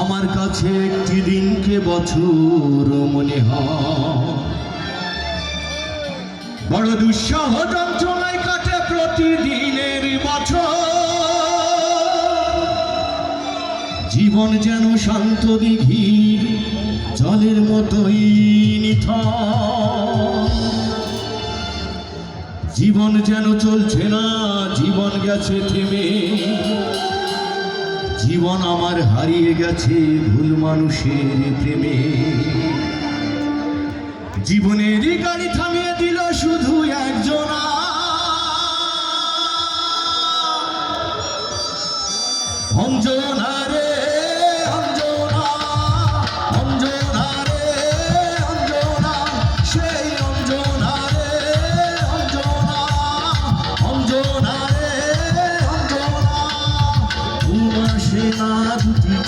আমার কাছে একটি দিনকে বছর মনে বড় দুঃসহ যন্ত্রণায় কাটে প্রতিদিনের বছর। জীবন যেন শান্ত দিঘির জলের মতোই নিথর। জীবন যেন চলছে না, জীবন গেছে থেমে। জীবন আমার হারিয়ে গেছে ভুল মানুষের প্রেমে। জীবনেরই গাড়ি থামিয়ে দিল শুধু একজনা। অঞ্জনা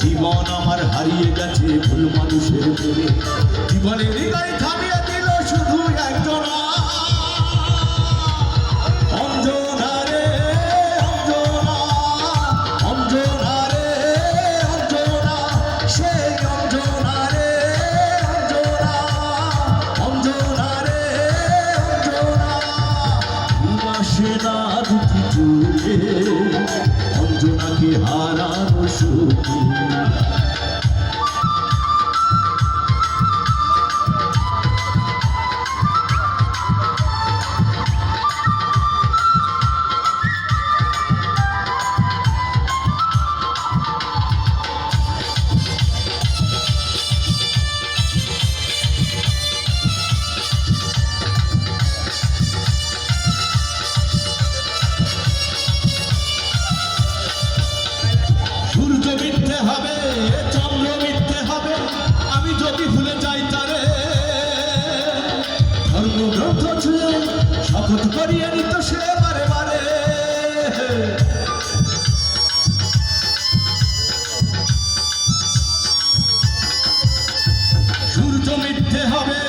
জীবন আমার হারিয়ে গেছে ভুল মানুষের প্রেমে জীবনের হৃদয় থামিয়ে দিল শুধু একজন অঞ্জনা রে অঞ্জনাকে হারানো সুখে। ধর্মগ্রন্থ ছুঁয়ে সে বারে বারে সূর্য মিথ্যে হবে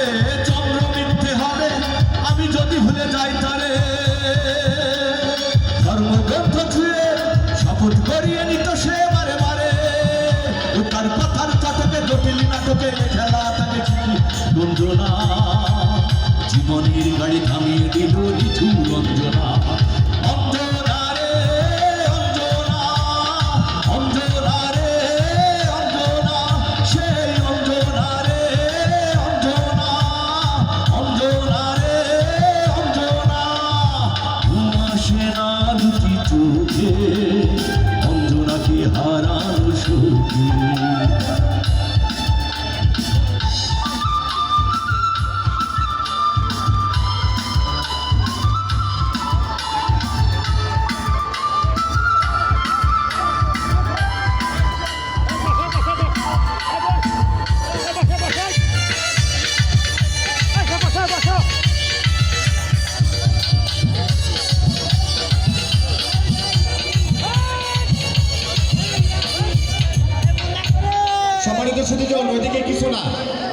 চন্দ্র মিথ্যে হবে আমি যদি ভুলে যাই তারে ধর্মগ্রন্থ ছুঁয়ে শপথ করিয়ে নিত সে বারে বারে তার কথার চটকে জটিল নাটকে খেলা জীবনের গাড়ি থামিয়ে দিল নিচু অঞ্জনা। অঞ্জনা রে অঞ্জনা সুদীজন ওইদিকে কিছু না।